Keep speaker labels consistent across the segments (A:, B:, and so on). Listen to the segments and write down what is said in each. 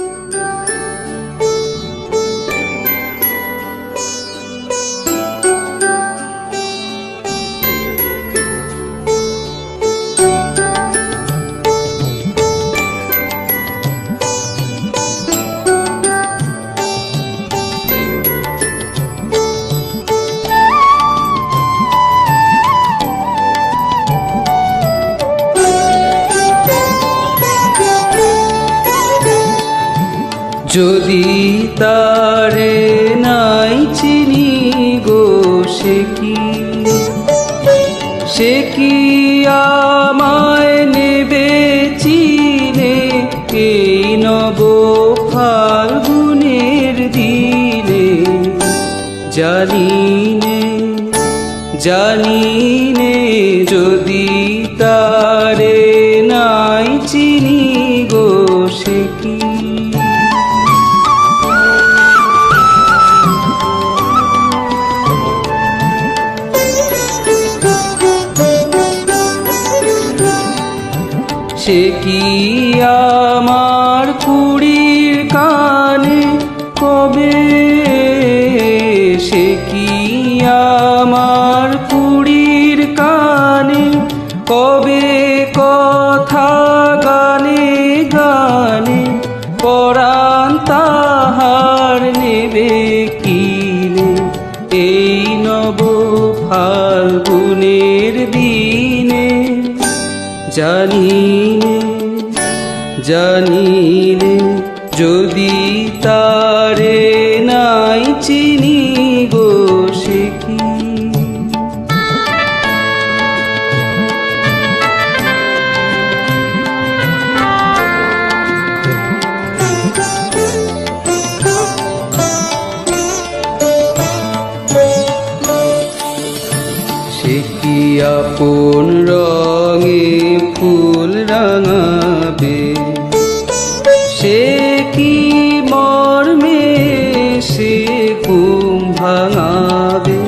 A: Música যদি তারে নাই চিনি গো, সে কি? সে কি আমায় নেবে চিনে এই নব ফাল্গুনের দিনে? জানিনে জানিনে যদি সে কি আমার কুড়ির কানে? কবে সে কি আমার কুড়ির কানে? কবে কথা গানে গানে পরাণ তাহার নেবে কিনে? এই নব ফাল্গুনের জানিনে জানিনে যদি তারে নাই চিনি গো সে কি? সে কি আপন ফুল রাঙাবে। সে কি মর্মে সে ঘুম ভাঙাবে?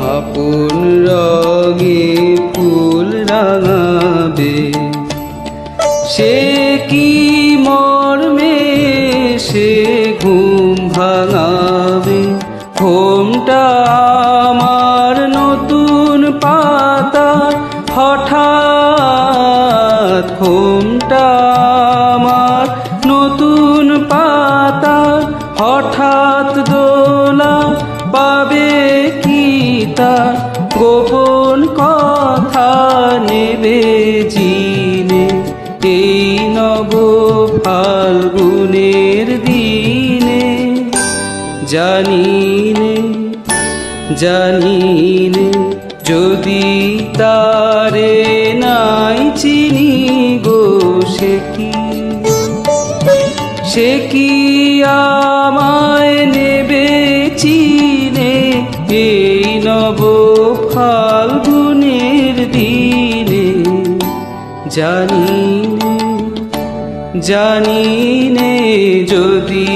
A: আপন রঙে ফুল রাঙাবে। সে কি মর্মে সে ঘুম ভাঙাবে? ঘুমটা ঘুমটা আমার নতুন পাতা, হঠাৎ দোলা পাবে কি তার গোপন কথা নেবে জিনে, এই নব ফাল্গুনের দিনে। জানিনে জানিনে, যদি তারে সে কি? সে কি আমায় নেবে চিনে? এই নব ফাল্গুনের দিনে। জানি জানি নে যদি